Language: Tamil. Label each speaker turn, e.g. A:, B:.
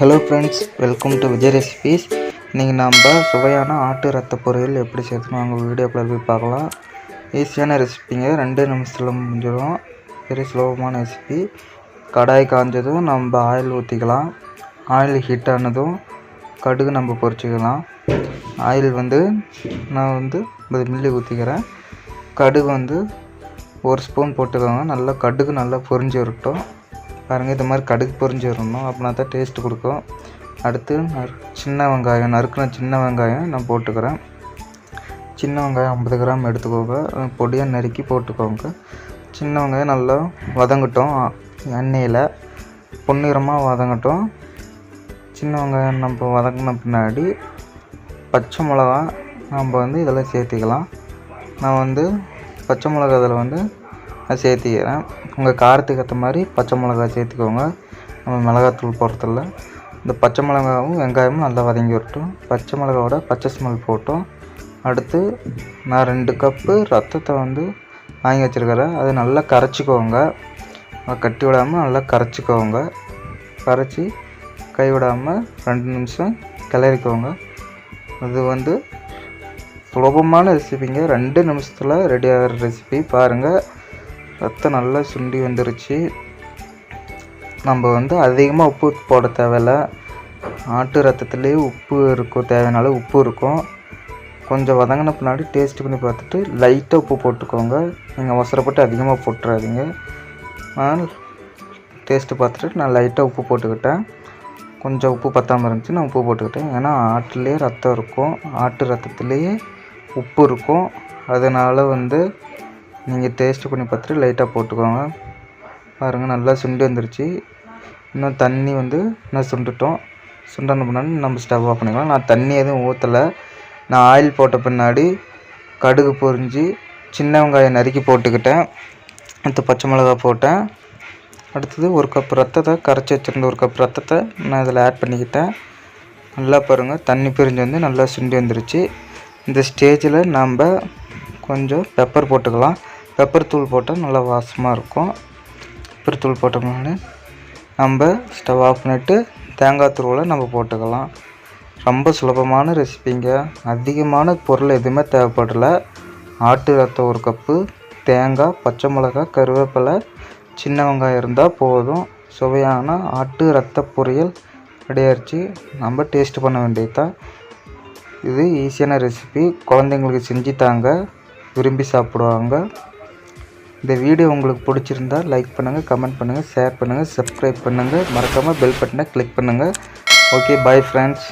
A: Hello friends welcome to Vijay recipes இன்றைக்கி நம்ம சுவையான ஆட்டு ரத்த பொரியல் எப்படி சேர்த்துணும் அவங்க வீடியோக்குள்ள போய் பார்க்கலாம். ஈஸியான ரெசிபிங்க ரெண்டு நிமிஷத்தில் முடிஞ்சிடும். வெரி சுலபமான ரெசிபி கடாய் காஞ்சதும் நம்ம ஆயில் ஊற்றிக்கலாம் ஆயில் ஹீட் ஆனதும் கடுகு நம்ம பொரிச்சிக்கலாம். ஆயில் வந்து நான் வந்து ஐம்பது மில்லி ஊற்றிக்கிறேன் கடுகு வந்து ஒரு ஸ்பூன் போட்டுக்கோங்க. நல்லா கடுகு நல்லா பொரிஞ்சு வரட்டும். பாருங்கள் இது மாதிரி கடுகு பொறிஞ்சு வரணும். அப்படின்னா தான் டேஸ்ட் கொடுக்கும். அடுத்து நறு சின்ன வெங்காயம் நறுக்கின சின்ன வெங்காயம் நான் போட்டுக்கிறேன். சின்ன வெங்காயம் ஐம்பது கிராம் எடுத்துக்கோங்க. பொடியாக நறுக்கி போட்டுக்கோங்க. சின்ன வெங்காயம் நல்லா வதங்கட்டும். எண்ணெயில் பொன்னிறமாக வதங்கட்டும். சின்ன வெங்காயம் நம்ம வதங்கின பின்னாடி பச்சை மிளகா நம்ம வந்து இதெல்லாம் சேர்த்திக்கலாம். நான் வந்து பச்சை மிளகா இதில் வந்து நான் சேர்த்திக்கிறேன். உங்கள் காரத்துக்கு ஏற்ற மாதிரி பச்சை மிளகா சேர்த்துக்கோங்க. நம்ம மிளகாத்தூள் போடுறதில்ல இந்த பச்சை மிளகாவும் வெங்காயமும் நல்லா வதங்கி வரட்டும். பச்சை மிளகாவோட பச்சை ஸ்மெல் போட்டோம். அடுத்து நான் ரெண்டு கப்பு ரத்தத்தை வந்து வாங்கி வச்சுருக்கிறேன். அதை நல்லா கரைச்சிக்கோங்க. அதை கட்டி விடாமல் நல்லா கரைச்சிக்கோங்க. கரைச்சி கை விடாமல் ரெண்டு நிமிஷம் கிளறிக்கோங்க. அது வந்து சுலபமான ரெசிபிங்க ரெண்டு நிமிஷத்தில் ரெடி ஆகிற ரெசிபி பாருங்கள் ரத்தம் நல்லா சுண்டி வந்துருச்சு. நம்ம வந்து அதிகமாக உப்பு போட தேவையில்ல. ஆட்டு ரத்தத்துலேயே உப்பு இருக்கும் தேவையான உப்பு இருக்கும். கொஞ்சம் வதங்கின பின்னாடி டேஸ்ட் பண்ணி பார்த்துட்டு லைட்டாக உப்பு போட்டுக்கோங்க. நீங்கள் அவசரப்பட்டு அதிகமாக போட்டுறாதீங்க. நான் டேஸ்ட்டு பார்த்துட்டு நான் லைட்டாக உப்பு போட்டுக்கிட்டேன். கொஞ்சம் உப்பு பத்தாமல் இருந்துச்சு நான் உப்பு போட்டுக்கிட்டேன். ஏன்னா ஆட்டுலேயே ரத்தம் இருக்கும். ஆட்டு ரத்தத்துலேயே உப்பு இருக்கும். அதனால் வந்து நீங்கள் டேஸ்ட் பண்ணி பார்த்துட்டு லைட்டாக போட்டுக்கோங்க. பாருங்கள் நல்லா சுண்டி வந்துருச்சு. இன்னும் தண்ணி வந்து இன்னும் சுண்டுட்டோம். சுண்டன பின்னாடி நம்ம ஸ்டவ் ஆஃப் பண்ணிக்கலாம். நான் தண்ணி எதுவும் ஊற்றலை நான் ஆயில் போட்ட பின்னாடி கடுகு பொரிஞ்சு சின்ன வெங்காயம் நறுக்கி போட்டுக்கிட்டேன். அடுத்து பச்சை மிளகா போட்டேன். அடுத்தது ஒரு கப் ரத்தத்தை கரைச்சி வச்சுருந்த ஒரு கப் ரத்தத்தை நான் இதில் ஆட் பண்ணிக்கிட்டேன். நல்லா பாருங்கள் தண்ணி பிரிஞ்சு வந்து நல்லா சுண்டி வந்துருச்சு. இந்த ஸ்டேஜில் நம்ம கொஞ்சம் பெப்பர் போட்டுக்கலாம். பெப்பர் தூள் போட்டால் நல்லா வாசமாக இருக்கும். பெப்பர் தூள் போட்டோம்னாலே நம்ம ஸ்டவ் ஆஃப் பண்ணிவிட்டு தேங்காய் துருவலை நம்ம போட்டுக்கலாம். ரொம்ப சுலபமான ரெசிபிங்க அதிகமான பொருள் எதுவுமே தேவைப்படல. ஆட்டு ரத்தம் ஒரு கப்பு தேங்காய் பச்சை மிளகாய் கருவேப்பிலை சின்ன வெங்காயம் இருந்தால் போதும். சுவையான ஆட்டு ரத்த பொரியல் ரெடியாகிடுச்சு நம்ம டேஸ்ட் பண்ண வேண்டியது தான் இது ஈஸியான ரெசிபி குழந்தைங்களுக்கு செஞ்சு தாங்க. விரும்பி சாப்பிடுவாங்க. இந்த வீடியோ உங்களுக்கு பிடிச்சிருந்தா லைக் பண்ணுங்கள் கமெண்ட் பண்ணுங்கள் ஷேர் பண்ணுங்கள் சப்ஸ்கிரைப் பண்ணுங்கள் மறக்காமல் பெல் பட்டனை கிளிக் பண்ணுங்கள் ஓகே பாய் ஃப்ரெண்ட்ஸ்